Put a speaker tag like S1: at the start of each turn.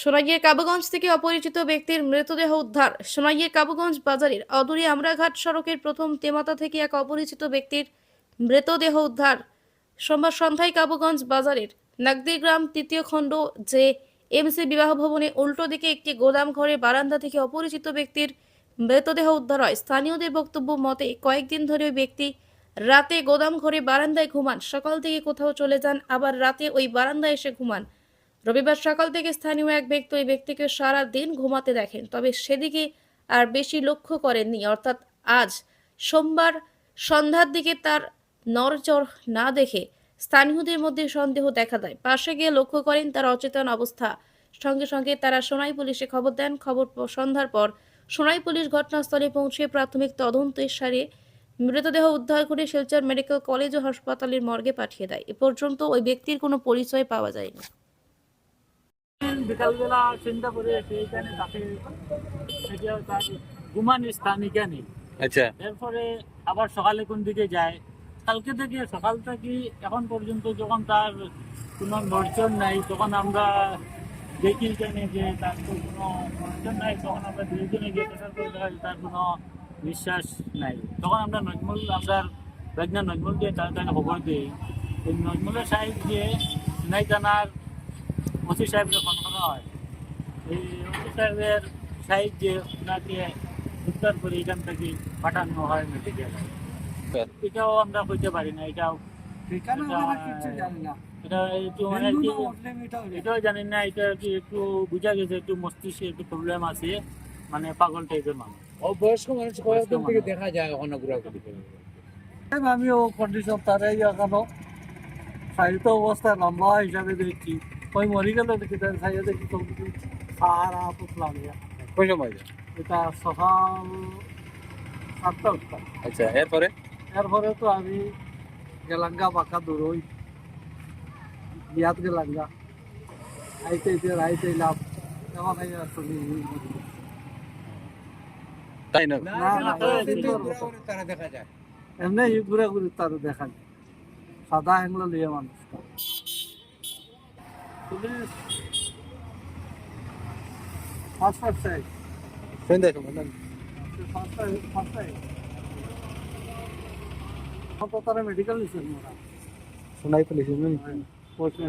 S1: সোনাইয়ের কাবুগঞ্জ থেকে অপরিচিত ব্যক্তির মৃতদেহ উদ্ধার। সোনাইয়ের কাবুগঞ্জ বাজারের অদূরে আমরাঘাট সড়কের প্রথম তেমাতা থেকে এক অপরিচিত ব্যক্তির মৃতদেহ উদ্ধার। সোমবার সন্ধ্যায় কাবুগঞ্জ বাজারের নাগদি গ্রাম তৃতীয় খণ্ড যে এমসি বিবাহ ভবনে উল্টো দিকে একটি গোদাম ঘরে বারান্দা থেকে অপরিচিত ব্যক্তির মৃতদেহ উদ্ধার হয়। স্থানীয়দের বক্তব্য মতে, কয়েকদিন ধরে ওই ব্যক্তি রাতে গোদাম ঘরে বারান্দায় ঘুমান। সকাল থেকে কোথাও চলে যান, আবার রাতে ওই বারান্দায় এসে ঘুমান। রবিবার সকাল থেকে স্থানীয় এক ব্যক্তি ওই ব্যক্তিকে সারা দিন ঘুমাতে দেখেন, তবে সেদিকে আর বেশি লক্ষ্য করেননি। অর্থাৎ আজ সোমবার সন্ধ্যার দিকে তার নরচর না দেখে স্থানীয়দের মধ্যে সন্দেহ দেখা দেয়। পাশে গিয়ে লক্ষ্য করেন তার অচেতন অবস্থা। সঙ্গে সঙ্গে তারা সোনাই পুলিশে খবর দেন। খবর সন্ধ্যার পর সোনাই পুলিশ ঘটনাস্থলে পৌঁছে প্রাথমিক তদন্ত সারে মৃতদেহ উদ্ধার করে শিলচর মেডিকেল কলেজ ও হাসপাতালের মর্গে পাঠিয়ে দেয়। এ পর্যন্ত ওই ব্যক্তির কোনো পরিচয় পাওয়া যায়নি।
S2: বিকালবেলা চিন্তা করে সেইখানে তাকে সেটা তার ঘুমান স্থান এখানে।
S3: আচ্ছা।
S2: এরপরে আবার সকালে কোন দিকে যায়? কালকে থেকে সকাল থেকে এখন পর্যন্ত যখন তার কোনো নড়চড় নাই তখন আমরা দেখি এখানে যে তার তো কোনো নড়চড় নাই তখন আমরা দুইজনে গিয়ে দেখার পরে দেখা তার কোনো বিশ্বাস নাই। তখন আমরা নজমুল আমরা নজমুল দিয়ে তার তাকে খবর দিই। নজমুলের সাহেব গিয়ে নাই জানার ওসি সাহেবকে ফোন করা হয় এই ওসি সাহেবের সাহায্যে ওনাকে উদ্ধার করে এখান থেকে পাঠানো হয় মেডিকেল এটাও আমরা কইতে পারি না এটাও এটা-
S4: জানি না।
S2: এটা একটু মানে কি
S4: এটাও জানি না।
S2: এটা কি একটু বুঝা গেছে একটু মস্তিষ্কে একটু প্রবলেম আছে মানে পাগল টাইপের মানুষ।
S3: ও বয়স্ক মানুষ কয়েকদিন থেকে দেখা যায় ওখানে ঘোরাঘুরি করে
S4: আমি ও কন্ডিশন তারাই এখনও শারীরিক অবস্থা লম্বা হিসাবে দেখছি। ওই মরি গেল দেখি পুতলাম
S3: কই সময় যায়?
S4: এটা সকাল সাতটা উঠতাম
S3: আচ্ছা এরপরে
S4: এরপরে তো আমি গেলাঙ্গা বাঁকা দৌড়ই বিয়াত গেলাঙ্গা আইতে আইতে আইতে লাভ এখন আই আসলে
S3: তাই না
S4: না, না, না,
S2: কিন্তু
S3: তারা দেখা যায়
S4: এমনি ঘুরে ঘুরে তার দেখা যায় সাদা হ্যাংলা লিয়ে মানুষ পুলিশ ফার্স্ট ফার্স্ট সাইড
S3: সন্ধ্যা সময় না
S4: ফার্স্ট ফার্স্ট সাইড তো তারা মেডিকেল নিছেন মোরা
S3: শোনাই পুলিশ
S4: পৌঁছে